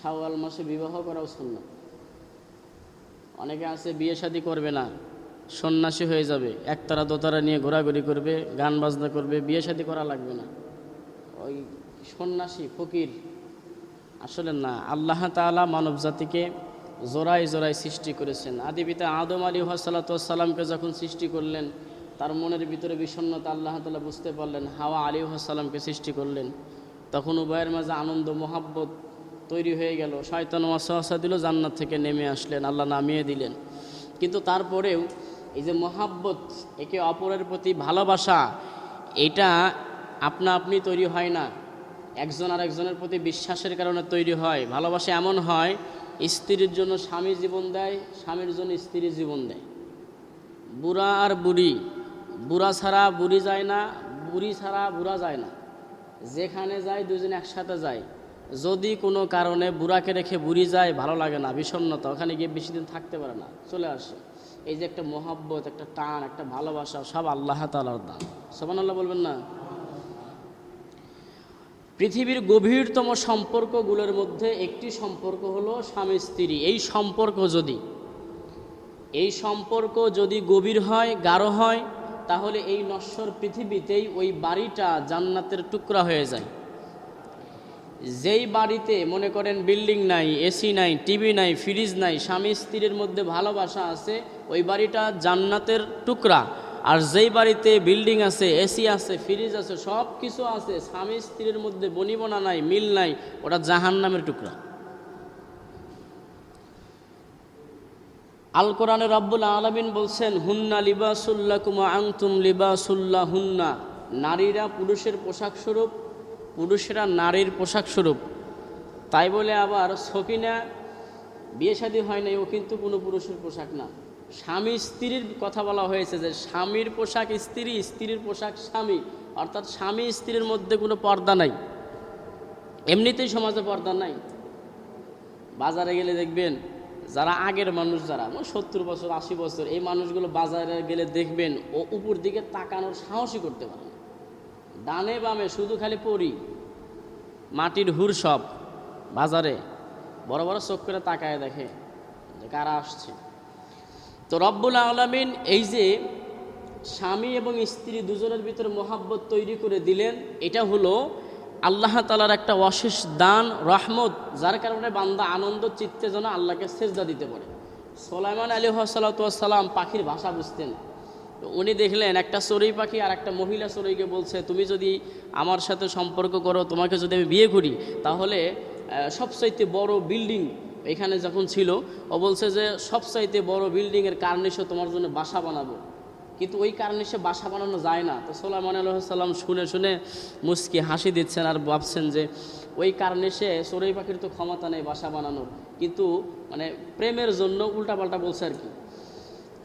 শাওয়াল মাসে বিবাহ করাও সুন্নাত। অনেকে আছে বিয়ে শাদী করবে না, সন্ন্যাসী হয়ে যাবে, একতারা দোতারা নিয়ে ঘোরাঘুরি করবে, গান বাজনা করবে, বিয়ে শাদী করা লাগবে না। ওই সন্ন্যাসী, ফকির, আসলে না, আল্লাহ তাআলা মানব জাতিকে জোড়ায় জোড়ায় সৃষ্টি করেছেন। আদি পিতা আদম আলী সালাতামকে যখন সৃষ্টি করলেন, তার মনের ভিতরে বিষণ্ণতা আল্লাহ তাআলা বুঝতে পারলেন, হাওয়া আলী সালামকে সৃষ্টি করলেন। তখন উভয়ের মাঝে আনন্দ, মোহাব্বত তৈরি হয়ে গেল। শয়তান ওয়াসা দিল, জান্নাত থেকে নেমে আসলেন। আল্লাহ নামিয়ে দিলেন। কিন্তু তারপরেও এই যে মহাব্বত, একে অপরের প্রতি ভালোবাসা, এটা আপনা আপনি তৈরি হয় না। একজন আর একজনের প্রতি বিশ্বাসের কারণে তৈরি হয়। ভালোবাসা এমন হয়, স্ত্রীর জন্য স্বামী জীবন দেয়, স্বামীর জন্য স্ত্রী জীবন দেয়। বুড়া আর বুড়ি, বুড়া ছাড়া বুড়ি যায় না, বুড়ি ছাড়া বুড়া যায় না। যেখানে যায় দুজন একসাথে যায়। যদি কোনো কারণে বুড়াকে রেখে বুড়ি যায়, ভালো লাগে না, বিষণ্ণতা, ওখানে গিয়ে বেশি দিন থাকতে পারে না। চলে আসে। এই যে একটা মহাব্বত, একটা টান, একটা ভালোবাসা, সব আল্লাহ তালার দান। সবান আল্লাহ বলবেন না? পৃথিবীর গভীরতম সম্পর্কগুলোর মধ্যে একটি সম্পর্ক হলো স্বামী, স্ত্রী। এই সম্পর্ক যদি, এই সম্পর্ক যদি গভীর হয়, গাঢ় হয়, তাহলে এই নশ্বর পৃথিবীতেই ওই বাড়িটা জান্নাতের টুকরা হয়ে যায়। যেই বাড়িতে মনে করেন বিল্ডিং নাই, এসি নাই, টিভি নাই, ফ্রিজ নাই, স্বামী স্ত্রীর মধ্যে ভালোবাসা আছে, ওই বাড়িটা জান্নাতের টুকরা। আর যেই বাড়িতে বিল্ডিং আছে, এসি আছে, ফ্রিজ আছে সব কিছু আছে, স্বামী স্ত্রীর মধ্যে বনিবনা নাই, মিল নাই, ওটা জাহান নামের টুকরা। আল কোরআনে রব্বুল আলমিন বলছেন, হুন্না লিবাসুল্লাহ কুমা আংতুম লিবাসুল্লাহ হুন্না নারীরা পুরুষের পোশাক স্বরূপ পুরুষেরা নারীর পোশাক স্বরূপ। তাই বলে আবার সকিনা বিয়ে শাদী হয় নাই, ও কিন্তু কোনো পুরুষের পোশাক না। স্বামী স্ত্রীর কথা বলা হয়েছে যে, স্বামীর পোশাক স্ত্রী, স্ত্রীর পোশাক স্বামী। অর্থাৎ স্বামী স্ত্রীর মধ্যে কোনো পর্দা নাই। এমনিতেই সমাজে পর্দা নাই। বাজারে গেলে দেখবেন, যারা আগের মানুষ যারা সত্তর বছর, আশি বছর, এই মানুষগুলো বাজারে গেলে দেখবেন, ও উপর দিকে তাকানোর সাহসই করতে পারে না। ডানে বামে শুধু খালি পরি, মাটির হুর সব, বাজারে। বড় বড় চোখ করে তাকায় দেখে যে কারা আসছে। তো রব্বুল আলমিন এই যে স্বামী এবং স্ত্রী দুজনের ভিতরে মোহাব্বত তৈরি করে দিলেন, এটা হলো আল্লাহ তালার একটা অশেষ দান, রহমত, যার কারণে বান্দা আনন্দ, চিত্তে যেন আল্লাহকে সেজদা দিতে পারে। সোলাইমান আলী সালাম পাখির ভাষা বুঝতেন। তো উনি দেখলেন, একটা চড়ুই পাখি আর একটা মহিলা চড়ুইকে বলছে, তুমি যদি আমার সাথে সম্পর্ক করো, তোমাকে যদি আমি বিয়ে করি, তাহলে সবচাইতে বড় বিল্ডিং এখানে যখন ছিল, ও বলছে যে, সবচাইতে বড় বিল্ডিংয়ের কার্নিশে তোমার জন্য বাসা বানাবো। কিন্তু ওই কারণে সে বাসা বানানো যায় না। তো সোলাইমান আলহাম শুনে শুনে মুস্কি হাসি দিচ্ছেন আর ভাবছেন যে, ওই কারণে সে চড়ুই পাখির তো ক্ষমতা নেই বাসা বানানোর। কিন্তু মানে প্রেমের জন্য উল্টাপাল্টা বলছে আর কি।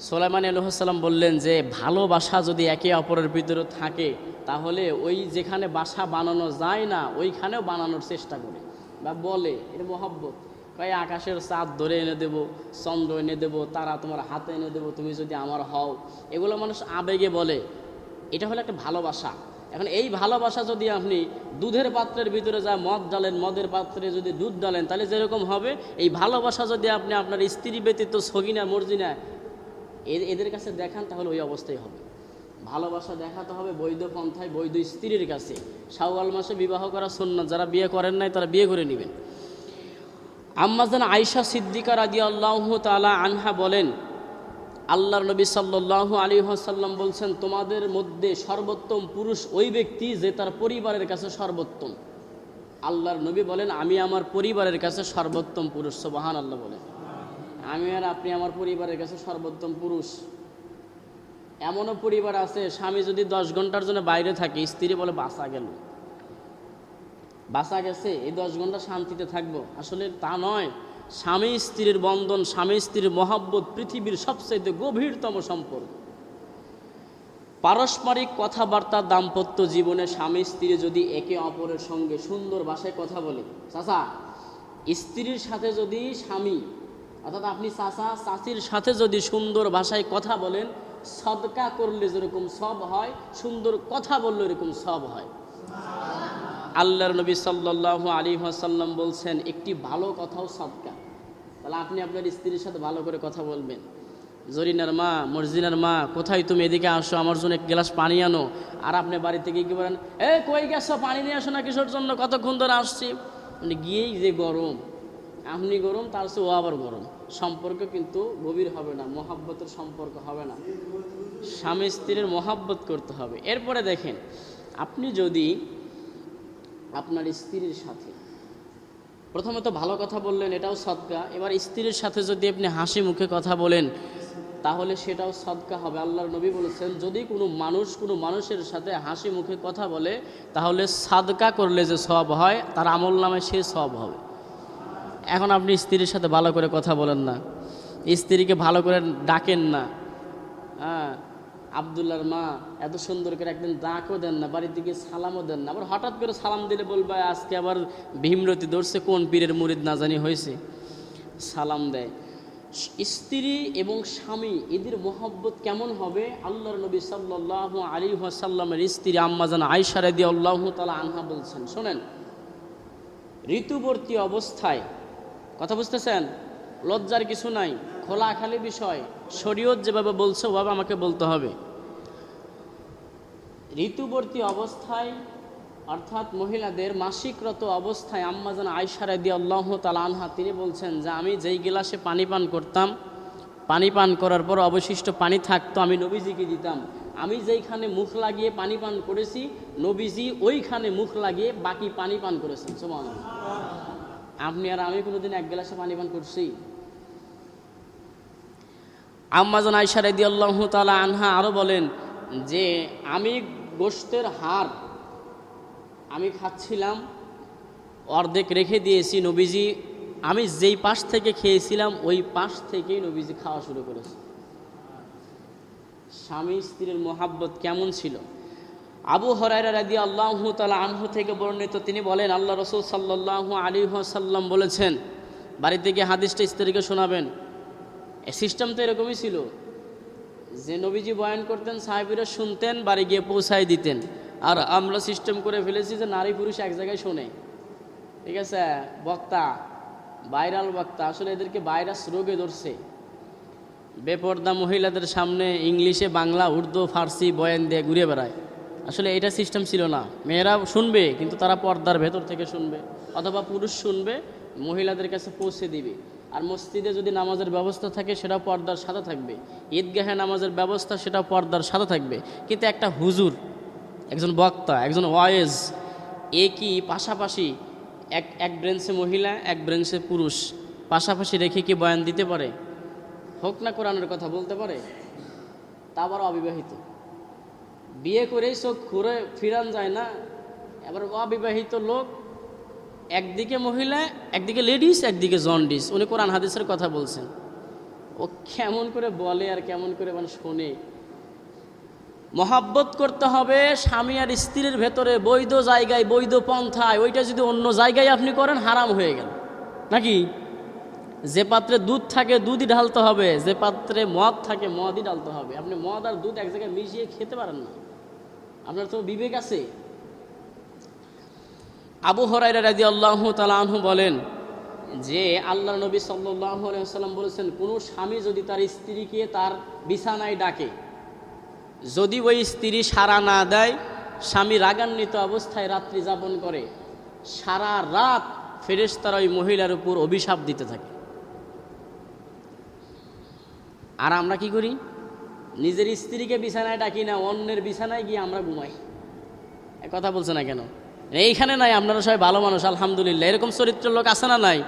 সোলাইমান আলহাম বললেন যে ভালোবাসা যদি একে অপরের ভিতরে থাকে, তাহলে ওই যেখানে বাসা বানানো যায় না, ওইখানেও বানানোর চেষ্টা করে। বা বলে এটা মহব্বত। ভাই আকাশের চাঁদ ধরে এনে দেবো, চন্দ্র এনে দেবো, তারা তোমার হাতে এনে দেবো, তুমি যদি আমার হও। এগুলো মানুষ আবেগে বলে, এটা হলো একটা ভালোবাসা এখন এই ভালোবাসা যদি আপনি দুধের পাত্রের ভিতরে যা মদ ডালেন মদের পাত্রে যদি দুধ ডালেন তাহলে যেরকম হবে, এই ভালোবাসা যদি আপনি আপনার স্ত্রী ব্যতীত সগিনা, মর্জিনা এদের কাছে দেখান তাহলে ওই অবস্থায় হবে। ভালোবাসা দেখাতে হবে বৈধ পন্থায়, বৈধ স্ত্রীর কাছে। শাওয়াল মাসে বিবাহ করা সুন্নাত। যারা বিয়ে করেন নাই, তারা বিয়ে করে নেবেন। আম্মাজান আয়সা সিদ্দিকা রাজি আল্লাহ তালা আনহা বলেন, আল্লাহর নবী সাল্লাহ আলী সাল্লাম বলছেন, তোমাদের মধ্যে সর্বোত্তম পুরুষ ওই ব্যক্তি যে তার পরিবারের কাছে সর্বোত্তম। আল্লাহর নবী বলেন, আমি আমার পরিবারের কাছে সর্বোত্তম পুরুষ। সোবাহান আল্লাহ বলেন। আমি আর আপনি আমার পরিবারের কাছে সর্বোত্তম পুরুষ। এমনও পরিবার আছে, স্বামী যদি দশ ঘণ্টার জন্য বাইরে থাকে, স্ত্রী বলে বাসা গেল। বাসা গেছে, এই দশ ঘণ্টা শান্তিতে থাকব। আসলে তা নয়, স্বামী স্ত্রীর বন্ধন, স্বামী স্ত্রীর মহাব্বত পৃথিবীর সবচাইতে গভীরতম সম্পর্ক। পারস্পরিক কথাবার্তা দাম্পত্য জীবনে স্বামী স্ত্রী যদি একে অপরের সঙ্গে সুন্দর ভাষায় কথা বলে, চাচা, স্ত্রীর সাথে যদি স্বামী অর্থাৎ আপনি চাচা, চাচির সাথে যদি সুন্দর ভাষায় কথা বলেন, সদকা করলে যেরকম সব হয়, সুন্দর কথা বললে এরকম সব হয়। আল্লাহর নবী সাল্লাল্লাহু আলী আসাল্লাম বলছেন, একটি ভালো কথাও সদকা। তাহলে আপনি আপনার স্ত্রীর সাথে ভালো করে কথা বলবেন। জরিনার মা, মর্জিনার মা, কোথায় তুমি এদিকে আসো, আমার জন্য এক গ্লাস পানি আনো। আর আপনি বাড়ি থেকে কি বলেন, এ, কই গেছো? পানি নিয়ে আসো না কিসের জন্য? কতক্ষণ ধরে আসছি? মানে গিয়েই যে গরম, আপনি গরম, তার চেয়ে ও আবার গরম। সম্পর্ক কিন্তু গভীর হবে না, মহাব্বতের সম্পর্ক হবে না। স্বামী স্ত্রীর মহাব্বত করতে হবে। এরপরে দেখেন, আপনি যদি আপনার স্ত্রীর সাথে প্রথমত ভালো কথা বললেন, এটাও সদকা। এবার স্ত্রীর সাথে যদি আপনি হাসি মুখে কথা বলেন, তাহলে সেটাও সদকা হবে। আল্লাহর নবী বলেছেন, যদি কোনো মানুষ কোনো মানুষের সাথে হাসি মুখে কথা বলে, তাহলে সাদকা করলে যে সব হয়, তার আমল নামে সে সব হবে। এখন আপনি স্ত্রীর সাথে ভালো করে কথা বলেন না। স্ত্রীকে ভালো করে ডাকেন না। হ্যাঁ আবদুল্লার মা এত সুন্দর করে একদিন ডাকও দেন না, বাড়ির দিকে সালামও দেন না। আবার হঠাৎ করে সালাম দিলে বলবে, আজকে আবার ভীমরতি ধরছে, কোন পীরের মুরিদ না জানি হয়েছে। সালাম দেয়। স্ত্রী এবং স্বামী, এদের মোহব্বত কেমন হবে? আল্লাহর নবী সাল্লাহ আলী সাল্লামের স্ত্রী আম্মাজান আয়সারে দিয়ে আল্লাহ তালা আনহা বলছেন, শোনেন, ঋতুবর্তী অবস্থায় কথা বুঝতেছেন? লজ্জার কিছু নাই খোলাখালি বিষয়। শরীয়ত যেভাবে বলছে, ওভাবে আমাকে বলতে হবে। ঋতুবর্তী অবস্থায়, অর্থাৎ মহিলাদের মাসিকরত অবস্থায় আম্মাজান আয়সারা দিয়ে আল্লাহ তাল আনহা, তিনি বলছেন যে, আমি যেই গিলাসে পানি পান করতাম, পানি পান করার পর অবশিষ্ট পানি থাকতো, আমি নবীজিকে দিতাম। আমি যেইখানে মুখ লাগিয়ে পানি পান করেছি, নবীজি ওইখানে মুখ লাগিয়ে বাকি পানি পান করেছেন। সমান আপনি আর আমি কোনোদিন এক গ্লাসে পানি পান করছি? আম্মাজান আয়সা রেদি আল্লাহ তালা আনহা আরও বলেন যে, আমি গোস্তের হার আমি খাচ্ছিলাম, অর্ধেক রেখে দিয়েছি নবীজি, আমি যেই পাশ থেকে খেয়েছিলাম, ওই পাশ থেকেই নবীজি খাওয়া শুরু করেছে। স্বামী স্ত্রীর মোহাব্বত কেমন ছিল? আবু হরাইরা রাদি আল্লাহ তালা আনহু থেকে বর্ণিত, তিনি বলেন, আল্লাহ রসুল সাল্লাহ আলী সাল্লাম বলেছেন বাড়ি থেকে হাদিসটা স্ত্রীকে শোনাবেন। সিস্টেম তো এরকমই ছিল। যে নবীজি বয়ান করতেন, সাহেবিরা শুনতেন, বাড়ি গিয়ে পৌঁছায় দিতেন। আর আমরা সিস্টেম করে ফেলেছি যে নারী পুরুষ এক জায়গায় শোনে। ঠিক আছে? বক্তা ভাইরাল বক্তা, আসলে এদেরকে ভাইরাস রোগে ধরছে। বেপর্দা মহিলাদের সামনে ইংলিশে বাংলা, উর্দু, ফার্সি বয়ান দিয়ে ঘুরে বেড়ায়। আসলে এটা সিস্টেম ছিল না। মেয়েরা শুনবে, কিন্তু তারা পর্দার ভেতর থেকে শুনবে। অথবা পুরুষ শুনবে, মহিলাদের কাছে পৌঁছে দিবে। আর মসজিদে যদি নামাজের ব্যবস্থা থাকে সেটা পর্দার সাথে থাকবে। ঈদগাহে নামাজের ব্যবস্থা সেটা পর্দার সাথে থাকবে। কিন্তু একটা হুজুর, একজন বক্তা, একজন ওয়েজ এ কি পাশাপাশি এক এক ব্রেঞ্চে মহিলা, এক ব্রেঞ্চে পুরুষ? পাশাপাশি রেখে কি বয়ান দিতে পারে? হোক না কোরআনের কথা, বলতে পারে? তা আবার অবিবাহিত। বিয়ে করেই চোখ ঘুরে ফিরান যায় না। এবার অবিবাহিত লোক, একদিকে মহিলা, একদিকে লেডিস একদিকে জন্ডিস উনি কোরআন হাদিসের কথা বলছেন। ও কেমন করে বলে আর কেমন করে মানে শোনে। মহাব্বত করতে হবে স্বামী আর স্ত্রীর ভেতরে বৈধ জায়গায়, বৈধ পন্থায়। ওইটা যদি অন্য জায়গায় আপনি করেন, হারাম হয়ে গেল। নাকি? যে পাত্রে দুধ থাকে, দুধই ঢালতে হবে। যে পাত্রে মদ থাকে, মদই ঢালতে হবে। আপনি মদ আর দুধ এক জায়গায় মিশিয়ে খেতে পারেন না। আপনার তো বিবেক আছে। আবু হরাইরা রাজি আল্লাহ তালাহু বলেন যে আল্লাহ নবী সাল্লাম বলেছেন, কোনো স্বামী যদি তার স্ত্রীকে তার বিছানায় ডাকে, যদি ওই স্ত্রী সারা না দেয়, স্বামী রাগান্বিত অবস্থায় রাত্রি যাপন করে, সারা রাত ফেরেশতারা ওই মহিলার উপর অভিশাপ দিতে থাকে। আর আমরা কি করি? নিজের স্ত্রীকে বিছানায় ডাকি না, অন্যের বিছানায় গিয়ে আমরা ঘুমাই। কথা বলছে না কেন? এইখানে নাই, আপনারা সবাই ভালো মানুষ, আলহামদুলিল্লাহ। এরকম চরিত্রের লোক আছে না নাই?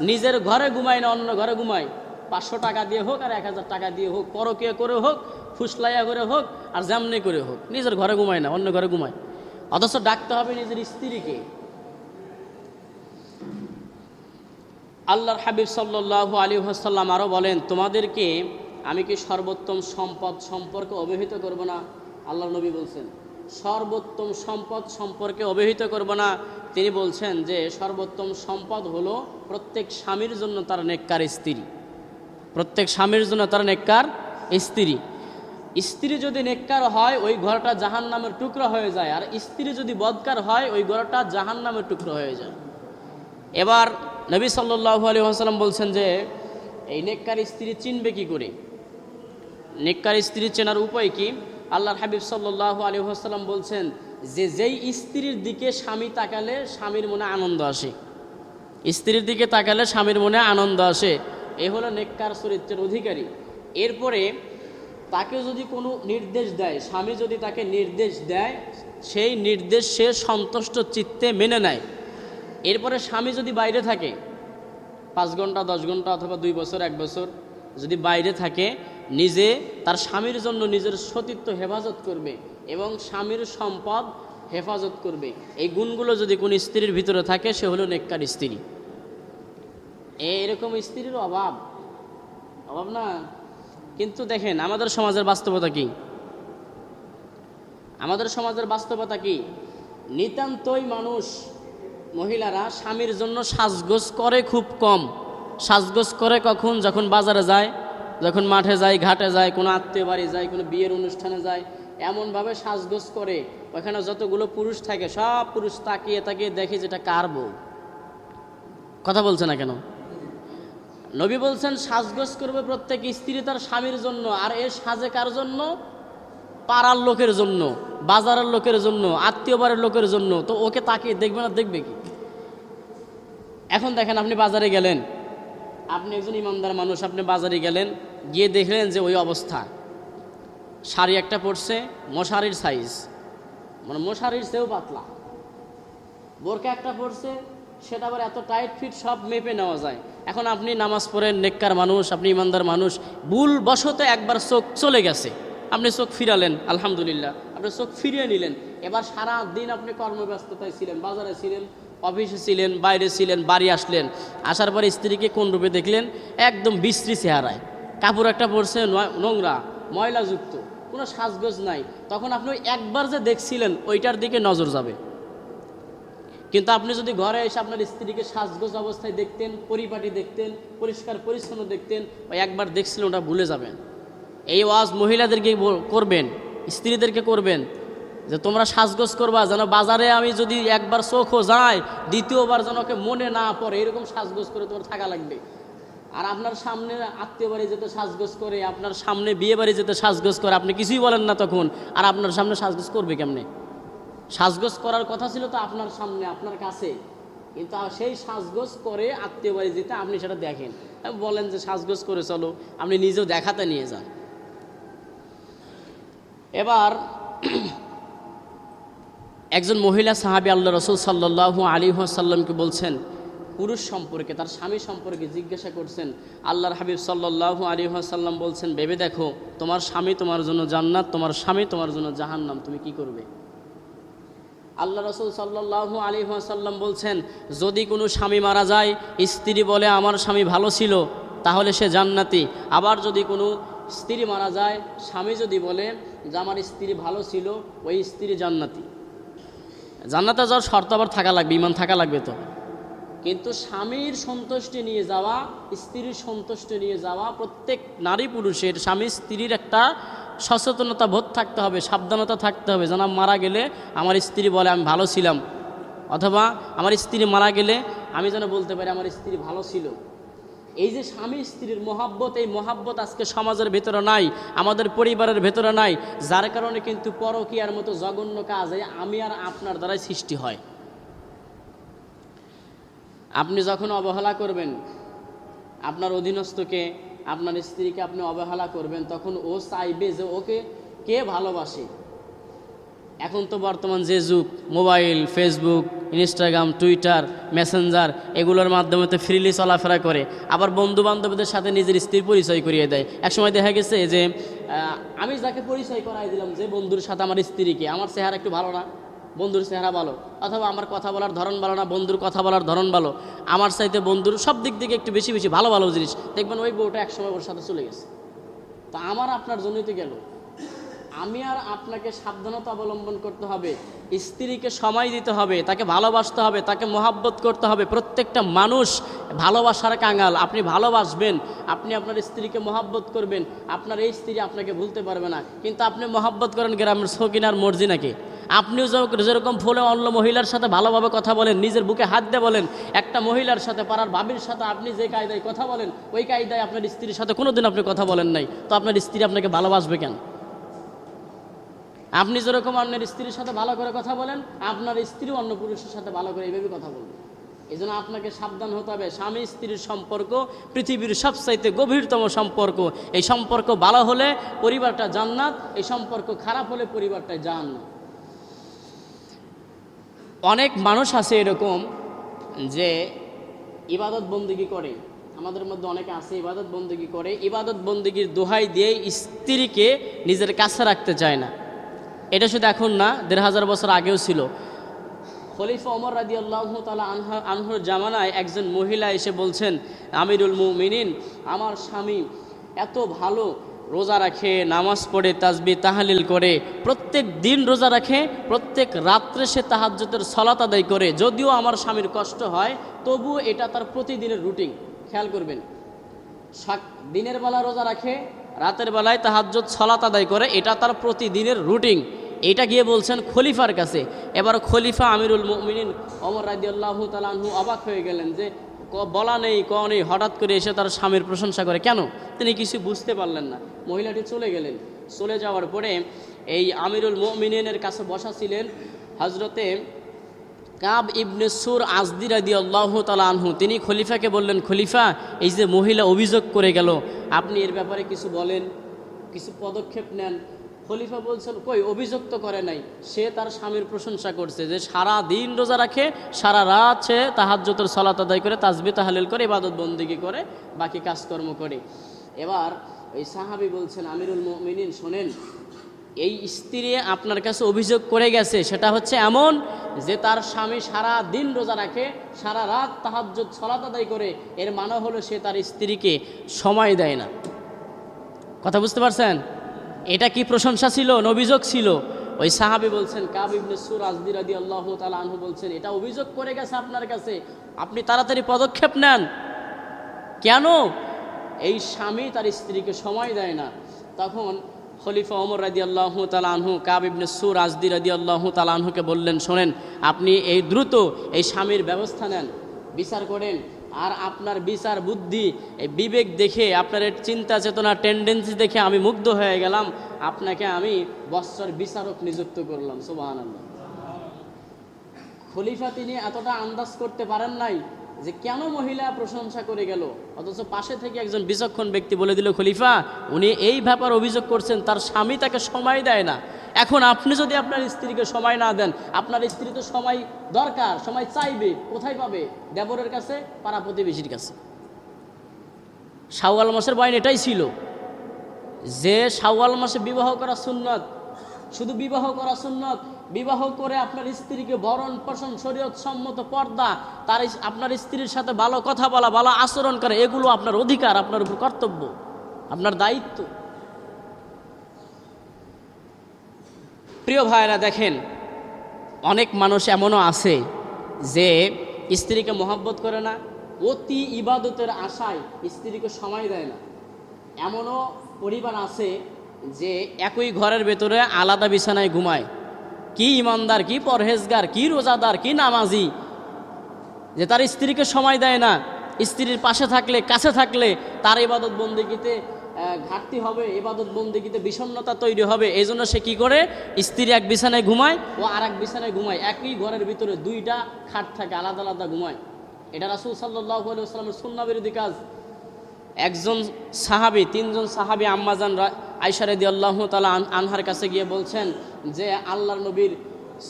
নিজের ঘরে ঘুমায় না, অন্য ঘরে ঘুমায়। পাঁচশো টাকা দিয়ে হোক আর এক হাজার টাকা দিয়ে হোক, পরকীয় করে হোক, ফুসলাইয়া করে হোক, আর জামনি করে হোক, নিজের ঘরে ঘুমায় না, অন্য ঘরে ঘুমায়। অথচ ডাকতে হবে নিজের স্ত্রীকে। আল্লাহর হাবিব সাল্লাহ আলী হাসাল্লাম আরও বলেন, তোমাদেরকে আমি কি সর্বোত্তম সম্পদ সম্পর্কে অবহিত করব না? আল্লাহ নবী বলছেন, সর্বোত্তম সম্পদ সম্পর্কে অবহিত করব না। তিনি বলছেন যে, সর্বোত্তম সম্পদ হলো প্রত্যেক স্বামীর জন্য তার নেককার স্ত্রী। প্রত্যেক স্বামীর জন্য তার নেককার স্ত্রী। স্ত্রী যদি নেককার হয়, ওই ঘরটা জাহান নামের টুকরো হয়ে যায়। আর স্ত্রী যদি বদকার হয়, ওই ঘরটা জাহান নামের টুকরো হয়ে যায়। এবার নবী সাল্লাহ আলী আসালাম বলছেন যে, এই নেককার স্ত্রী চিনবে কি করে? নেককার স্ত্রী চেনার উপায় কি? আল্লাহর হাবিব সাল্লাহ আলী আসাল্লাম বলছেন যে, যেই স্ত্রীর দিকে স্বামী তাকালে স্বামীর মনে আনন্দ আসে। স্ত্রীর দিকে তাকালে স্বামীর মনে আনন্দ আসে। এ হলো নেককার চরিত্রের অধিকারী। এরপরে তাকে যদি কোনো নির্দেশ দেয়, স্বামী যদি তাকে নির্দেশ দেয়, সেই নির্দেশ সে সন্তুষ্ট চিত্তে মেনে নেয়। এরপরে স্বামী যদি বাইরে থাকে, পাঁচ ঘণ্টা, দশ ঘণ্টা অথবা দুই বছর, এক বছর যদি বাইরে থাকে নিজে তার স্বামীর জন্য নিজের সতীত্ব হেফাজত করবে এবং স্বামীর সম্পদ হেফাজত করবে। এই গুণগুলো যদি কোনো স্ত্রীর ভিতরে থাকে, সে হলো নেককার স্ত্রী। এরকম স্ত্রীর অভাব। অভাব না? কিন্তু দেখেন, আমাদের সমাজের বাস্তবতা কি? আমাদের সমাজের বাস্তবতা কি? নিতান্তই মানুষ, মহিলারা স্বামীর জন্য সাজগোজ করে খুব কম। সাজগোজ করে কখন? যখন বাজারে যায় যখন মাঠে যায় ঘাটে যায় কোনো আত্মীয় বাড়ি যায় কোনো বিয়ের অনুষ্ঠানে যায় এমনভাবে সাজগোজ করে ওখানে যতগুলো পুরুষ থাকে, সব পুরুষ তাকিয়ে তাকিয়ে দেখে যেটা কার বউ। কথা বলছে না কেন? নবী বলছেন, সাজগোজ করবে প্রত্যেক স্ত্রী তার স্বামীর জন্য, আর এ সাজে কার জন্য? পাড়ার লোকের জন্য, বাজারের লোকের জন্য, আত্মীয় বাড়ির লোকের জন্য। তো ওকে তাকিয়ে দেখবে না, দেখবে কি? এখন দেখেন, আপনি বাজারে গেলেন, আপনি একজন ইমানদার মানুষ, আপনি বাজারে গেলেন গিয়ে দেখলেন যে ওই অবস্থা। শাড়ি একটা পড়ছে মশারির সাইজ মানে মশারির চেয়েও পাতলা। বোরকা একটা পড়ছে সেটা আবার এত টাইট ফিট সব মেপে নেওয়া যায়। এখন আপনি নামাজ পড়েন, নেককার মানুষ, আপনি ইমানদার মানুষ, ভুল বশতে একবার চোখ চলে গেছে। আপনি চোখ ফিরালেন, আলহামদুলিল্লাহ। আপনি চোখ ফিরিয়ে নিলেন। এবার সারা দিন আপনি কর্মব্যস্ততায় ছিলেন, বাজারে ছিলেন, অফিসে ছিলেন, বাইরে ছিলেন, বাড়ি আসলেন। আসার পরে স্ত্রীকে কোন রূপে দেখলেন? একদম বিশ্রী চেহারায়। কাপড় একটা পরছে নোংরা, ময়লাযুক্ত, কোনো সাজগোজ নাই। তখন আপনি একবার যে দেখছিলেন, ওইটার দিকে নজর যাবে। কিন্তু আপনি যদি ঘরে এসে আপনার স্ত্রীকে সাজগোজ অবস্থায় দেখতেন, পরিপাটি দেখতেন, পরিষ্কার পরিচ্ছন্ন দেখতেন ওই একবার দেখছিলেন ওটা ভুলে যাবেন। এই ওয়াজ মহিলাদেরকে করবেন, স্ত্রীদেরকে করবেন, যে তোমরা সাজগোজ করবা, যেন বাজারে আমি যদি একবার চোখও যাই দ্বিতীয়বার যেন ওকে মনে না পড়ে, এরকম সাজগোজ করে তোমার থাকা লাগবে। আর আপনার সামনে আত্মীয় বাড়ি যেতে সাজগোজ করে, আপনার সামনে বিয়ে বাড়ি যেতে সাজগোজ করে, আপনি কিছুই বলেন না তখন। আর আপনার সামনে সাজগোজ করবে কেমনে? সাজগোজ করার কথা ছিল তো আপনার সামনে, আপনার কাছে। কিন্তু সেই সাজগোজ করে আত্মীয় বাড়ি যেতে আপনি সেটা দেখেন। বলেন যে সাজগোজ করে চলো, আপনি নিজেও দেখাতে নিয়ে যান। এবার একজন মহিলা সাহাবি আল্লাহ রসুল সাল্লাহু আলী সাল্লামকে বলছেন পুরুষ সম্পর্কে, তার স্বামী সম্পর্কে জিজ্ঞাসা করছেন, আল্লাহর হাবিব সাল্লাহু আলী সাল্লাম বলছেন, ভেবে দেখো, তোমার স্বামী তোমার জন্য জান্নাত, তোমার স্বামী তোমার জন্য জাহান্নাম, তুমি কি করবে? আল্লাহ রসুল সাল্লাহ আলী সাল্লাম বলছেন, যদি কোনো স্বামী মারা যায়, স্ত্রী বলে আমার স্বামী ভালো ছিল, তাহলে সে জান্নাতি। আবার যদি কোনো স্ত্রী মারা যায়, স্বামী যদি বলে যে আমার স্ত্রী ভালো ছিল, ওই স্ত্রী জান্নাতি। জান্নাতে যাওয়ার শর্ত আবার থাকা লাগবে ইমান থাকা লাগবে তো? কিন্তু স্বামীর সন্তুষ্টি নিয়ে যাওয়া, স্ত্রীর সন্তুষ্টি নিয়ে যাওয়া, প্রত্যেক নারী পুরুষের স্বামী স্ত্রীর একটা সচেতনতা বোধ থাকতে হবে, সাবধানতা থাকতে হবে। যেন মারা গেলে আমার স্ত্রী বলে, আমি ভালো ছিলাম। অথবা, আমার স্ত্রী মারা গেলে আমি যেন বলতে পারি, আমার স্ত্রী ভালো ছিল। এই যে স্বামী স্ত্রীর মহাব্বত, এই মহাব্বত আজকে সমাজের ভেতরে নাই, আমাদের পরিবারের ভেতরে নাই, যার কারণে কিন্তু পরকীয়ার মতো জঘন্য কাজ আমি আর আপনার দ্বারাই সৃষ্টি হয়। আপনি যখন অবহেলা করবেন, আপনার অধীনস্থকে, আপনার স্ত্রীকে আপনি অবহেলা করবেন, তখন ও চাইবে যে ওকে কে ভালোবাসে। এখন তো বর্তমান যে যুগ, mobile, Facebook, Instagram, Twitter, Messenger, এগুলোর মাধ্যমে তো ফ্রিলি চলাফেরা করে। আবার বন্ধু বান্ধবদের সাথে নিজের স্ত্রীর পরিচয় করিয়ে দেয়। একসময় দেখা গেছে যে আমি যাকে পরিচয় করাই দিলাম যে বন্ধুর সাথে আমার স্ত্রীকে, আমার চেহারা একটু ভালো না। বন্ধুর চেহারা ভালো, অথবা আমার কথা বলার ধরন ভালো না, বন্ধুর কথা বলার ধরন ভালো, আমার চাইতে বন্ধুর সব দিক থেকে একটু বেশি বেশি ভালো ভালো জিনিস। দেখবেন ওই বউটা একসময় ওর সাথে চলে গেছে। তা আমার আপনার জন্যই তো গেল। আমি আর আপনাকে সাবধানতা অবলম্বন করতে হবে। স্ত্রীকে সময় দিতে হবে, তাকে ভালোবাসতে হবে, তাকে মোহাব্বত করতে হবে। প্রত্যেকটা মানুষ ভালোবাসার কাঙাল। আপনি ভালোবাসবেন, আপনি আপনার স্ত্রীকে মোহাব্বত করবেন, আপনার এই স্ত্রী আপনাকে ভুলতে পারবে না। কিন্তু আপনি মোহাব্বত করেন গ্রামের সকিনার মর্জি নাকি? আপনিও যেরকম ফোনে অন্য মহিলার সাথে ভালোভাবে কথা বলেন, নিজের বুকে হাত দিয়ে বলেন, একটা মহিলার সাথে পাড়ার বাবির সাথে আপনি যে কায়দায় কথা বলেন, ওই কায়দায় আপনার স্ত্রীর সাথে কোনোদিন আপনি কথা বলেন নাই। তো আপনার স্ত্রী আপনাকে ভালোবাসবে কেন? আপনি যেরকম অন্যের স্ত্রীর সাথে ভালো করে কথা বলেন, আপনার স্ত্রী অন্য পুরুষের সাথে ভালো করে এইভাবে কথা বলবে। এই জন্য আপনাকে সাবধান হতে হবে। স্বামী স্ত্রীর সম্পর্ক পৃথিবীর সবচাইতে গভীরতম সম্পর্ক। এই সম্পর্ক ভালো হলে পরিবারটা জান্নাত, এই সম্পর্ক খারাপ হলে পরিবারটা জান্নাত অনেক মানুষ আছে এরকম যে ইবাদত বন্দিগি করে। আমাদের মধ্যে অনেকে আছে ইবাদত বন্দিগি করে। ইবাদত বন্দিগির দোহাই দিয়ে স্ত্রীকে নিজের কাছে রাখতে চায় না। এটা শুধু এখন না, দেড় হাজার বছর আগেও ছিল। খলিফা ওমর রাদি আল্লাহ তালা আনহা, আনহুর জামানায় একজন মহিলা এসে বলছেন, আমিরুল মুমিনিন, আমার স্বামী এত ভালো রোজা রাখে, নামাজ পড়ে, তাজবি, তাহালিল করে, প্রত্যেক দিন রোজা রাখে, প্রত্যেক রাত্রে সে তাহাজ্জতের সলাত আদায় করে, যদিও আমার স্বামীর কষ্ট হয়, তবুও এটা তার প্রতিদিনের রুটিন। খেয়াল করবেন দিনের বেলা রোজা রাখে, রাতের বেলায় তাহাজ্জত সলাত আদায় করে, এটা তার প্রতিদিনের রুটিন। এটা গিয়ে বলছেন খলিফার কাছে। এবার খলিফা আমিরুল মুমিনিন অমর রাজি আল্লাহ তালাহু অবাক হয়ে গেলেন যে, ক- বলা নেই, ক নেই, হঠাৎ করে এসে তার স্বামীর প্রশংসা করে। কেন? তিনি কিছু বুঝতে পারলেন না। মহিলাটি চলে গেলেন। চলে যাওয়ার পরে এই আমিরুল মুমিনের কাছে বসা ছিলেন হজরতে কাব ইবনে সুর আজদি রাদি আল্লাহ আনহু। তিনি খলিফাকে বললেন, খলিফা, এই যে মহিলা অভিযোগ করে গেল, আপনি এর ব্যাপারে কিছু বলেন, কিছু পদক্ষেপ নেন। খলিফা বলছেন, কই, অভিযোগ তো করে নাই। সে তার স্বামীর প্রশংসা করছে যে সারা দিন রোজা রাখে, সারা রাত সে তাহাজ্জতের সলাত আদায় করে তাজবি তাহালিল করে, ইবাদত বন্দিগি করে, বাকি কাজকর্ম করে। এবার ওই সাহাবি বলছেন, আমিরুল মিনিন শোনেন, এই স্ত্রী আপনার কাছে অভিযোগ করে গেছে, সেটা হচ্ছে এমন যে তার স্বামী সারা দিন রোজা রাখে, সারা রাত তাহাজ্জুদ, সলাত আদায় করে, এর মানে হলো সে তার স্ত্রীকে সময় দেয় না। কথা বুঝতে পারছেন? এটা কি প্রশংসা ছিল? অভিযোগ ছিল? ওই সাহাবি বলছেন, কাব ইবনে সুর আল্লাহ তালা আনহু বলছেন, এটা অভিযোগ করে গেছে আপনার কাছে। আপনি তাড়াতাড়ি পদক্ষেপ নেন। কেন? এই স্বামী তার স্ত্রীকে সময় দেয় না। তখন খলিফা ওমর রাদি আল্লাহ তালাহু কাব ইবনে সুর আজদি রাদি আল্লাহ তালাহুকে বললেন, শোনেন, আপনি এই দ্রুত এই স্বামীর ব্যবস্থা নেন, বিচার করেন। আর আপনার বিচার বুদ্ধি, এই বিবেক দেখে, আপনার চিন্তা চেতনা টেন্ডেন্সি দেখে আমি মুগ্ধ হয়ে গেলাম। আপনাকে আমি বৎসর বিচারক নিযুক্ত করলাম সুবাহ খলিফা তিনি এতটা আন্দাজ করতে পারেন নাই যে কেন মহিলা প্রশংসা করে গেল। অথচ পাশে থেকে একজন বিচক্ষণ ব্যক্তি বলে দিল, খলিফা, উনি এই ব্যাপার অভিযোগ করছেন, তার স্বামী তাকে সময় দেয় না। এখন আপনি যদি আপনার স্ত্রীকে সময় না দেন, আপনার স্ত্রী তো সময় দরকার, সময় চাইবে, কোথায় পাবে? দেবরের কাছে, পাড়া প্রতিবেশীর কাছে। শাওয়াল মাসের বয়ন এটাই ছিল যে শাওয়াল মাসে বিবাহ করা সুন্নত, শুধু বিবাহ করা সুন্নত, বিবাহ করে আপনার স্ত্রীকে বরণ পোষণ, শরীয়ত সম্মত পর্দা, তার আপনার স্ত্রীর সাথে ভালো কথা বলা, ভালো আচরণ করে, এগুলো আপনার অধিকার, আপনার উপর কর্তব্য, আপনার দায়িত্ব। প্রিয় ভাইরা দেখেন, অনেক মানুষ এমনও আছে যে স্ত্রীকে মহব্বত করে না, অতি ইবাদতের আশায় স্ত্রীকে সময় দেয় না। এমনও পরিবার আছে যে একই ঘরের ভেতরে আলাদা বিছানায় ঘুমায়। কি ইমানদার, কি পরহেজগার, কি রোজাদার, কি নামাজি যে তার স্ত্রীকে সময় দেয় না। স্ত্রীর পাশে থাকলে, কাছে থাকলে তার ইবাদত বন্দিগিতে ঘাটতি হবে, ইবাদত বন্দিগিতে বিষণ্ণতা তৈরি হবে এই জন্য সে কি করে? স্ত্রী এক বিছানায় ঘুমায় ও আর এক বিছানায় ঘুমায়। একই ঘরের ভিতরে দুইটা খাট থাকে, আলাদা আলাদা ঘুমায়। এটা রাসুল সাল্লাহ আলাইস্লামের সুন্না বিরোধী কাজ। একজন সাহাবি, তিনজন সাহাবি আম্মাজান আইসারেদি আল্লাহ তালা আনহার কাছে গিয়ে বলছেন যে, আল্লাহর নবীর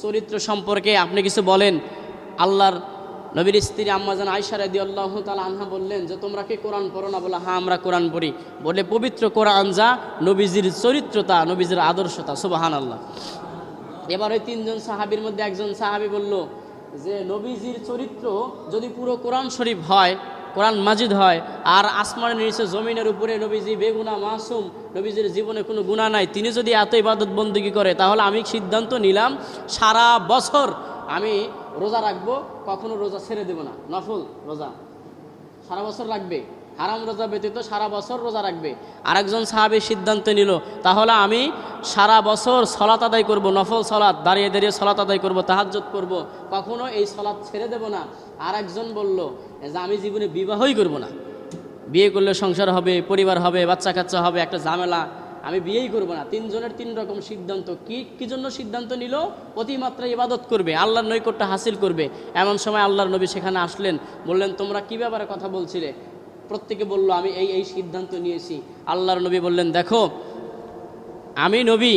চরিত্র সম্পর্কে আপনি কিছু বলেন। আল্লাহর নবীর স্ত্রী আম্মাজান আইসারেদি আল্লাহ তালা আনহা বললেন যে, তোমরা কি কোরআন পড়ো না? বলে হ্যাঁ আমরা কোরআন পড়ি। বলে, পবিত্র কোরআন যা, নবীজির চরিত্রতা, নবীজির আদর্শতা। সুবাহান আল্লাহ এবার ওই তিনজন সাহাবির মধ্যে একজন সাহাবি বলল যে, নবীজির চরিত্র যদি পুরো কোরআন শরীফ হয়, কোরআন মাজিদ হয়, আর আসমানের নিচে জমিনের উপরে নবীজি বেগুনা, মাসুম, নবীজির জীবনে কোনো গুণা নাই, তিনি যদি এত ইবাদত বন্দুকি করে, তাহলে আমি সিদ্ধান্ত নিলাম সারা বছর আমি রোজা রাখব কখনো রোজা ছেড়ে দেব না। নফল রোজা। সারা বছর রাখবে। হারাম রোজা ব্যতীত সারা বছর রোজা রাখবে। আরেকজন সাহাবি সিদ্ধান্ত নিল, তাহলে আমি সারা বছর সলাত আদায় করব, নফল সলাত, দাঁড়িয়ে দাঁড়িয়ে সলাত আদায় করব তাহাজ্জত করব। কখনো এই সলাৎ ছেড়ে দেব না। আরেকজন বলল যে আমি জীবনে বিবাহই করব না। বিয়ে করলে সংসার হবে, পরিবার হবে বাচ্চা কাচ্চা হবে, একটা ঝামেলা আমি বিয়েই করব না। তিনজনের তিন রকম সিদ্ধান্ত। কি কি জন্য সিদ্ধান্ত নিল? অতিমাত্রায় ইবাদত করবে, আল্লাহর নৈকট্য হাসিল করবে। এমন সময় আল্লাহর নবী সেখানে আসলেন, বললেন, তোমরা কি ব্যাপারে কথা বলছিলে? প্রত্যেকে বলল, আমি এই এই সিদ্ধান্ত নিয়েছি। আল্লাহর নবী বললেন, দেখো, আমি নবী,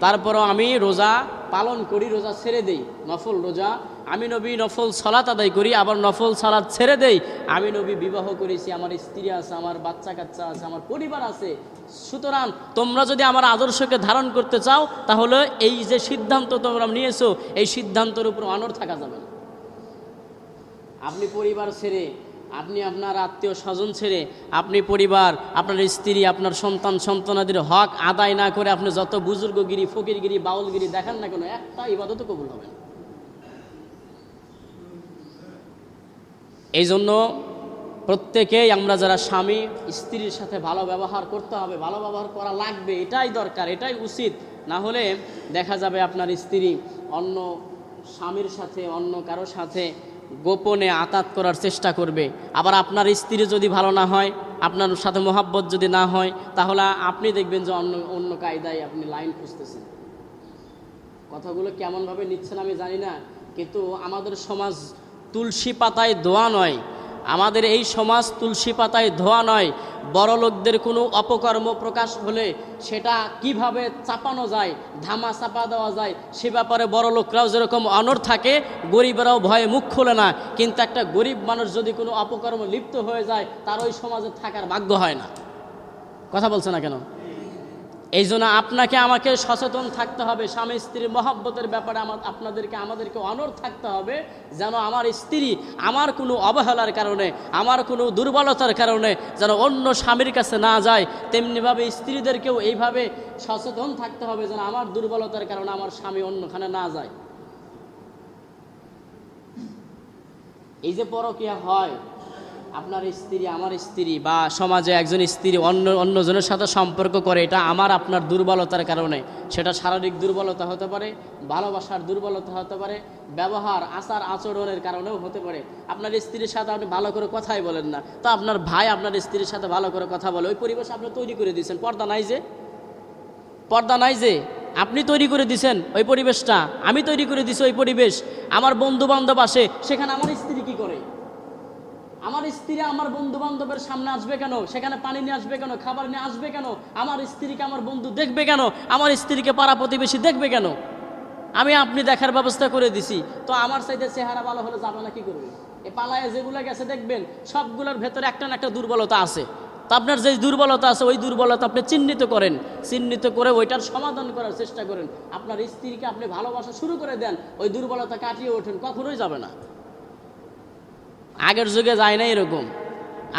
তারপরও আমি রোজা পালন করি, রোজা ছেড়ে দেই। নফল রোজা, আমি নবী নফল সালাত আদায় করি, আবার নফল সালাত ছেড়ে দেই। আমি নবী বিবাহ করেছি, আমার স্ত্রী আছে, আমার বাচ্চা কাচ্চা আছে, আমার পরিবার আছে। সুতরাং তোমরা যদি আমার আদর্শকে ধারণ করতে চাও, তাহলে এই যে সিদ্ধান্ত তোমরা নিয়েছো, এই সিদ্ধান্তের উপর অনর থাকা যাবে না। আপনি পরিবার ছেড়ে আপনি আপনার আত্মীয় স্বজন ছেড়ে আপনি পরিবার, আপনার স্ত্রী, আপনার সন্তান, সন্তানাদের হক আদায় না করে আপনি যত বুজুর্গগিরি, ফকিরগিরি, বাউলগিরি দেখান না কেন, একটা ইবাদত কবুল হবে না। এই জন্য প্রত্যেকেই আমরা যারা স্বামী, স্ত্রীর সাথে ভালো ব্যবহার করতে হবে, ভালো ব্যবহার করা লাগবে, এটাই দরকার, এটাই উচিত। না হলে দেখা যাবে আপনার স্ত্রী অন্য স্বামীর সাথে, অন্য কারোর সাথে গোপনে আতাত করার চেষ্টা করবে। আবার আপনার স্ত্রী যদি ভালো না হয়, আপনার সাথে মোহাব্বত যদি না হয়, তাহলে আপনি দেখবেন যে অন্য অন্য কায়দায় আপনি লাইন খুঁজতেছেন। কথাগুলো কেমনভাবে নিচ্ছেন আমি জানি না, কিন্তু আমাদের সমাজ তুলসী পাতায় দোয়া নয় আমাদের এই সমাজ তুলসী পাতায় ধোয়া নয়, বড় লোকদের কোনো অপকর্ম প্রকাশ হলে সেটা কীভাবে চাপানো যায়, ধামা চাপা দেওয়া যায়, সে ব্যাপারে বড় লোকরাও যেরকম অনর থাকে, গরিবরাও ভয়ে মুখ খোলে না। কিন্তু একটা গরিব মানুষ যদি কোনো অপকর্ম লিপ্ত হয়ে যায়, তার ওই সমাজে থাকার ভাগ্য হয় না। কথা বলছে না কেন? এই জন্য আপনাকে আমাকে সচেতন থাকতে হবে। স্বামী স্ত্রীর মহাব্বতের ব্যাপারে আমার, আপনাদেরকে, আমাদেরকে অনর থাকতে হবে যেন আমার স্ত্রী আমার কোনো অবহেলার কারণে, আমার কোনো দুর্বলতার কারণে যেন অন্য স্বামীর কাছে না যায়। তেমনিভাবে স্ত্রীদেরকেও এইভাবে সচেতন থাকতে হবে যেন আমার দুর্বলতার কারণে আমার স্বামী অন্যখানে না যায়। এই যে পরকিয়া হয় আপনার স্ত্রী, আমার স্ত্রী বা সমাজে একজন স্ত্রী অন্য, অন্যজনের সাথে সম্পর্ক করে, এটা আমার আপনার দুর্বলতার কারণে। সেটা শারীরিক দুর্বলতা হতে পারে, ভালোবাসার দুর্বলতা হতে পারে, ব্যবহার, আচার, আচরণের কারণেও হতে পারে। আপনার স্ত্রীর সাথে আপনি ভালো করে কথাই বলেন না। তো আপনার ভাই আপনার স্ত্রীর সাথে ভালো করে কথা বলে, ওই পরিবেশ আপনি তৈরি করে দিয়েছেন। পর্দা নাই যে? পর্দা নাই যে? আপনি তৈরি করে দিছেন ওই পরিবেশটা। আমি তৈরি করে দিছি ওই পরিবেশ। আমার বন্ধু বান্ধব আসে, সেখানে আমার স্ত্রী কি করে? আমার স্ত্রী আমার বন্ধু বান্ধবের সামনে আসবে কেন? সেখানে পানি নিয়ে আসবে কেন? খাবার নিয়ে আসবে কেন? আমার স্ত্রীকে আমার বন্ধু দেখবে কেন? আমার স্ত্রীকে পাড়া প্রতিবেশী দেখবে কেন? আমি আপনি দেখার ব্যবস্থা করে দিছি। তো আমার সাইডে চেহারা ভালো হলে যাবে না, কি করবে? এ পালায় যেগুলো গেছে, দেখবেন, সবগুলোর ভেতরে একটা না একটা দুর্বলতা আছে। তো আপনার যে দুর্বলতা আছে, ওই দুর্বলতা আপনি চিহ্নিত করেন। চিহ্নিত করে ওইটার সমাধান করার চেষ্টা করেন। আপনার স্ত্রীকে আপনি ভালোবাসা শুরু করে দেন, ওই দুর্বলতা কাটিয়ে ওঠেন, কখনোই যাবে না। আগের যুগে যায় না এরকম।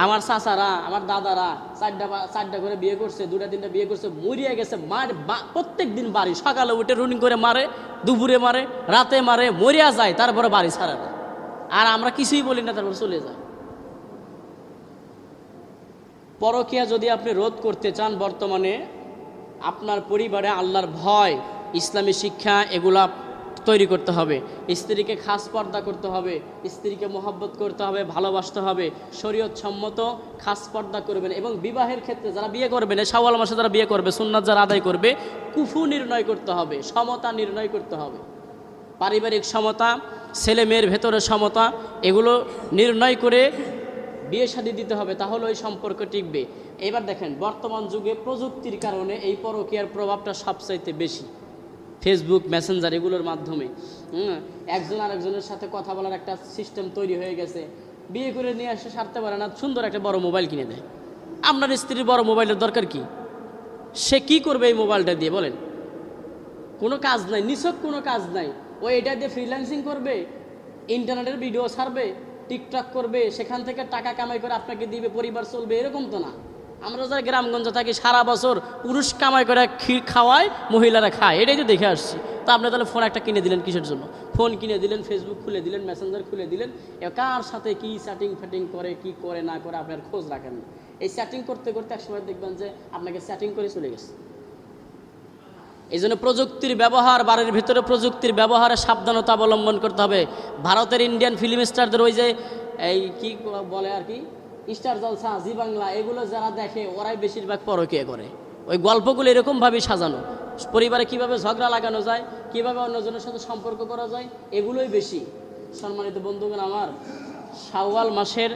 আমার চাচারা, আমার দাদারা চারটা চারটা করে বিয়ে করছে, দুটা তিনটা বিয়ে করছে, মরিয়া গেছে, মার প্রত্যেক দিন বাড়ি। সকালে উঠে রুনিং করে মারে, দুপুরে মারে, রাতে মারে, মরিয়া যায়, তারপরে বাড়ি ছাড়ে না। আর আমরা কিছুই বলি না, তারপর চলে যায়। পরকিয়া যদি আপনি রোধ করতে চান বর্তমানে, আপনার পরিবারে আল্লাহর ভয়, ইসলামী শিক্ষা, এগুলা তৈরি করতে হবে। স্ত্রীকে খাস পর্দা করতে হবে, স্ত্রীকে মোহাব্বত করতে হবে, ভালোবাসতে হবে। শরীয়ত সম্মত খাস পর্দা করবেন এবং বিবাহের ক্ষেত্রে যারা বিয়ে করবেন, এই শাওয়াল মাসে যারা বিয়ে করবে, সুন্নাত যারা আদায় করবে, কুফু নির্ণয় করতে হবে, সমতা নির্ণয় করতে হবে। পারিবারিক সমতা ছেলে মেয়ের ভেতরে সমতা, এগুলো নির্ণয় করে বিয়ে শাদি দিতে হবে, তাহলে ওই সম্পর্ক টিকবে। এবার দেখেন, বর্তমান যুগে প্রযুক্তির কারণে এই পরকীয়ার প্রভাবটা সবচাইতে বেশি। ফেসবুক মেসেঞ্জার এগুলোর মাধ্যমে। একজন আরেকজনের সাথে কথা বলার একটা সিস্টেম তৈরি হয়ে গেছে। বিয়ে করে নিয়ে আসে, সারতে পারে না, সুন্দর একটা বড় মোবাইল কিনে দেয়। আপনার স্ত্রীর বড় মোবাইলের দরকার কি? সে কি করবে এই মোবাইলটা দিয়ে, বলেন? কোনো কাজ নাই, নিছক কোনো কাজ নাই। ও এটা দিয়ে ফ্রিল্যান্সিং করবে ইন্টারনেটের ভিডিও ছাড়বে টিকটক করবে, সেখান থেকে টাকা কামাই করে আপনাকে দিবে, পরিবার চলবে, এরকম তো না। আমরা যারা গ্রামগঞ্জে থাকি, সারা বছর পুরুষ কামাই করে ক্ষীর খাওয়ায়, মহিলারা খায়। এটাই তো দেখে আসছি। তো আপনি তাহলে ফোন একটা কিনে দিলেন কিসের জন্য? ফোন কিনে দিলেন ফেসবুক খুলে দিলেন মেসেঞ্জার খুলে দিলেন। কার সাথে কি চ্যাটিং ফ্যাটিং করে, কি করে, না করে আপনার খোঁজ রাখেন না। এই চ্যাটিং করতে করতে একসময় দেখবেন যে আপনাকে চ্যাটিং করে চলে গেছে। এই জন্য প্রযুক্তির ব্যবহার, বাড়ির ভিতরে প্রযুক্তির ব্যবহারে সাবধানতা অবলম্বন করতে হবে। ভারতের ইন্ডিয়ান ফিল্ম স্টারদের ওই যে, এই কি বলে আর কি? স্টার জলসা, জি বাংলা, এগুলো যারা দেখে, ওরাই বেশিরভাগ পরকীয় করে। ওই গল্পগুলো এরকমভাবেই সাজানো। পরিবারে কীভাবে ঝগড়া লাগানো যায়, কীভাবে অন্যজনের সাথে সম্পর্ক করা যায়, এগুলোই বেশি। সম্মানিত বন্ধুগণ আমার শাওয়াল মাসের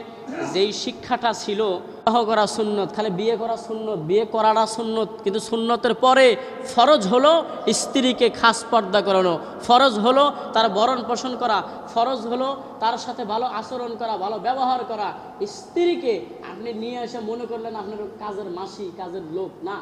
যেই শিক্ষাটা ছিল, বিবাহ করা সুন্নত, খালি বিয়ে করা সুন্নত, বিয়ে করাটা সুন্নত, কিন্তু সুন্নতের পরে ফরজ হলো স্ত্রীকে খাস পর্দা করানো, ফরজ হলো তার বরণ পোষণ করা, ফরজ হলো তার সাথে ভালো আচরণ করা, ভালো ব্যবহার করা, স্ত্রীকে আপনি নিয়ে এসে মনে করলেন আপনার কাজের মাসি, কাজের লোক, না।